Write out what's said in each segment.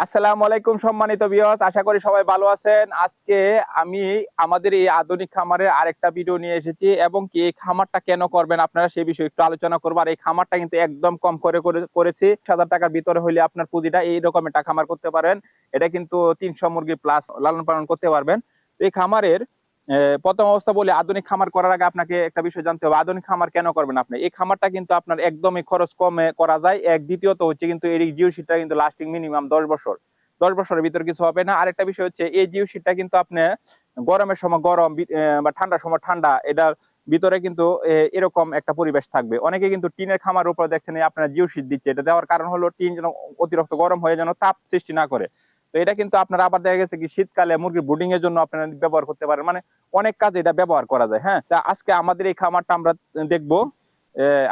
আসসালামু আলাইকুম সম্মানিত বিয়স আশা করি সবাই ভালো আছেন। আজকে আমি আমাদের এই আধুনিক খামারের আরেকটা ভিডিও নিয়ে এসেছি এবং কি এই খামারটা কেন করবেন আপনারা সেই বিষয়ে একটু আলোচনা করব। আর এই খামারটা কিন্তু একদম কম করে করে- করেছি হাজার টাকার ভিতরে হইলে আপনার পুঁজিটা এই রকম একটা খামার করতে পারেন। এটা কিন্তু তিনশো মুরগি প্লাস লালন পালন করতে পারবেন। এই খামারের প্রথম অবস্থা বলি আধুনিক খামার করার আগে আপনাকে একটা বিষয় জানতে হবে। আধুনিক খামার কেন করবেন আপনি? এই খামারটা কিন্তু আপনার একদমই খরচ কমে করা যায়। এক দ্বিতীয়ত হচ্ছে কিন্তু এই জিও শিটটা কিন্তু লাস্টিং মিনিমাম দশ বছর। দশ বছরের ভিতর কিছু হবে না। আরেকটা বিষয় হচ্ছে এই জিও শিটটা কিন্তু আপনি গরমের সময় গরম, বা ঠান্ডার সময় ঠান্ডা এটার ভিতরে কিন্তু এরকম একটা পরিবেশ থাকবে। অনেকে কিন্তু টিনের খামার উপরে দেখছেন আপনারা জিও শিট দিচ্ছে। এটা দেওয়ার কারণ হলো টিন যেন অতিরিক্ত গরম হয়ে যেন তাপ সৃষ্টি না করে। তো এটা কিন্তু আপনারা আবার দেখা গেছে কি শীতকালে মুরগির ব্রুডিং এর জন্য আপনারা ব্যবহার করতে পারেন। মানে অনেক কাজে এটা ব্যবহার করা যায় হ্যাঁ? তা আজকে আমাদের এই খামারটা আমরা দেখব।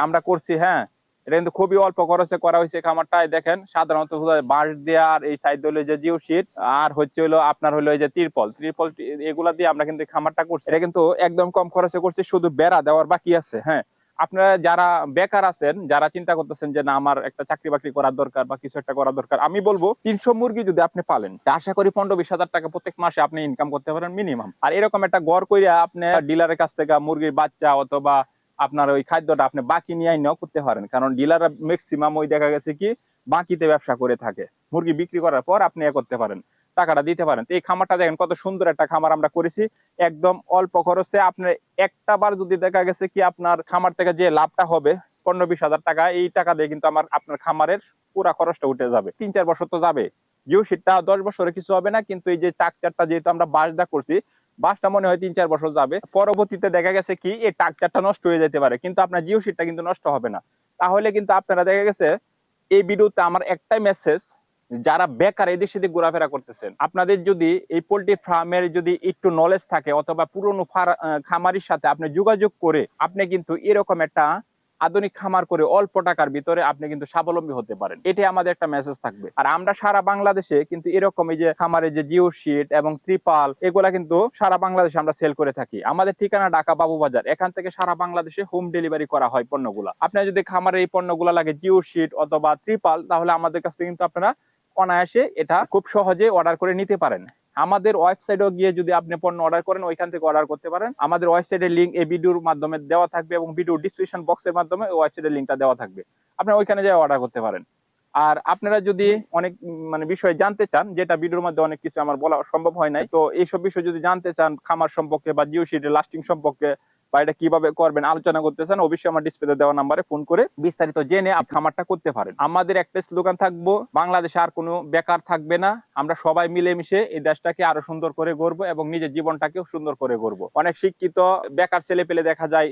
আমরা করছি হ্যাঁ? এটা কিন্তু খুবই অল্প খরচে করা হয়েছে খামারটা দেখেন, সাধারণত বাঁশ দিয়ে আর এই সাইড হলো যে জিও শিট আর হচ্ছে হলো আপনার হলো এই যে তিরপল। তিরপল, এগুলা দিয়ে আমরা কিন্তু খামারটা করছি। এটা কিন্তু একদম কম খরচে করছি, শুধু বেড়া দেওয়ার বাকি আছে হ্যাঁ? আপনারা যারা বেকার আছেন, যারা চিন্তা করতেছেন যে না, আমার একটা চাকরি বাকরি করার দরকার বা কিছু একটা করার দরকার, আমি বলব তিনশো মুরগি যদি আপনি পালেন আশা করি পনেরো বিশ হাজার টাকা প্রত্যেক মাসে আপনি ইনকাম করতে পারেন মিনিমাম আর এরকম একটা গড় কইরা আপনি ডিলারের কাছ থেকে মুরগির বাচ্চা অথবা আপনার ওই খাদ্যটা আপনি বাকি নিয়ে আইনাও করতে পারেন। কারণ ডিলাররা ম্যাক্সিমাম ওই দেখা গেছে কি, বাকিতে ব্যবসা করে থাকে। মুরগি বিক্রি করার পর আপনি করতে পারেন। টাকাটা দিতে পারেন। এই খামারটা দেখেন কত সুন্দর একটা খামার আমরা করেছি। একদম অল্প খরচে আপনার একটা বার যদি দেখা গেছে কি আপনার খামার থেকে যে লাভটা হবে, পনেরো বিশ হাজার টাকা, এই টাকা দিয়ে কিন্তু আমার আপনার খামারের পুরা খরচটা উঠে যাবে। তিন চার বছর তো যাবে। জিও শিটটা দশ বছরে কিছু হবে না, কিন্তু এই যে টাকচারটা যেহেতু আমরা বাসদা করছি, বাসটা মনে হয় তিন চার বছর যাবে। পরবর্তীতে দেখা গেছে কি, এই টাকচারটা নষ্ট হয়ে যেতে পারে, কিন্তু আপনার জিও শিটটা কিন্তু নষ্ট হবে না। তাহলে কিন্তু আপনারা দেখা গেছে, এই ভিডিওতে আমার একটাই মেসেজ যারা বেকার এদিক সেদিক ঘোরাফেরা করতেছেন, আপনাদের যদি এই পোল্ট্রি ফার্মের যদি একটু নলেজ থাকে অথবা পুরনো খামারির সাথে আপনি যোগাযোগ করে আপনি কিন্তু এরকম একটা আধুনিক খামার করে অল্প টাকার ভিতরে আপনি কিন্তু স্বাবলম্বী হতে পারেন। এটাই আমাদের একটা মেসেজ থাকবে। আর আমরা সারা বাংলাদেশে কিন্তু এরকম এই যে খামারে যে জিও শিট এবং ত্রিপাল, এগুলা কিন্তু সারা বাংলাদেশে আমরা সেল করে থাকি। আমাদের ঠিকানা ঢাকা বাবুবাজার এখান থেকে সারা বাংলাদেশে হোম ডেলিভারি করা হয় পণ্যগুলা। আপনার যদি খামারে এই পণ্যগুলা লাগে জিও শিট অথবা ত্রিপাল, তাহলে আমাদের কাছ থেকে কিন্তু আপনারা অনায়াসে এটা খুব সহজে অর্ডার করে নিতে পারেন। আমাদের ওয়েবসাইটেও গিয়ে যদি আপনি পণ্য অর্ডার করেন, ওইখান থেকে অর্ডার করতে পারেন। আমাদের ওয়েবসাইটের লিঙ্ক এই ভিডিওর মাধ্যমে দেওয়া থাকবে এবং ভিডিও ডিসক্রিপশন বক্সের মাধ্যমে ওয়েবসাইটের লিঙ্কটা দেওয়া থাকবে। আপনি ওইখানে যাই অর্ডার করতে পারেন। আর আপনারা যদি অনেক মানে বিষয় জানতে চান, যেটা ভিডিওর মধ্যে অনেক কিছু আমার বলা সম্ভব হয় নাই, তো এইসব বিষয় যদি জানতে চান, খামার সম্পর্কে বা জিও শিটের লাস্টিং সম্পর্কে বা এটা কীভাবে করবেন আলোচনা করতে চান অবশ্যই আমার ডিসপ্লেতে দেওয়া নাম্বারে ফোন করে বিস্তারিত জেনে আপনি খামারটা করতে পারেন। আমাদের একটা স্লোগান থাকব, বাংলাদেশে আর কোনো বেকার থাকবে না, আমরা সবাই মিলেমিশে এই দেশটাকে আরও সুন্দর করে গড়বো এবং নিজের জীবনটাকেও সুন্দর করে গড়বো। অনেক শিক্ষিত বেকার ছেলে পেলে দেখা যায়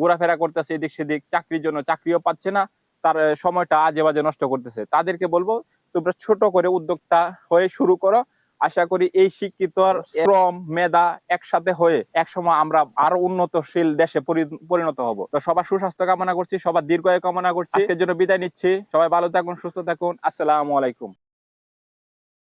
ঘোরাফেরা করতেছে এদিক সেদিক, চাকরির জন্য চাকরিও পাচ্ছে না, তার সময়টা আজে বাজে নষ্ট করতেছে। তাদেরকে বলব, তোমরা ছোট করে উদ্যোক্তা হয়ে শুরু করো আশা করি এই শিক্ষিত শ্রম মেধা একসাথে হয়ে একসময় আমরা আরও উন্নতশীল দেশে পরি- পরিণত হব। তো সবার সুস্বাস্থ্য কামনা করছি সবার দীর্ঘায়ু কামনা করছি। আজকের জন্য বিদায় নিচ্ছি। সবাই ভালো থাকুন সুস্থ থাকুন। আসসালামু আলাইকুম।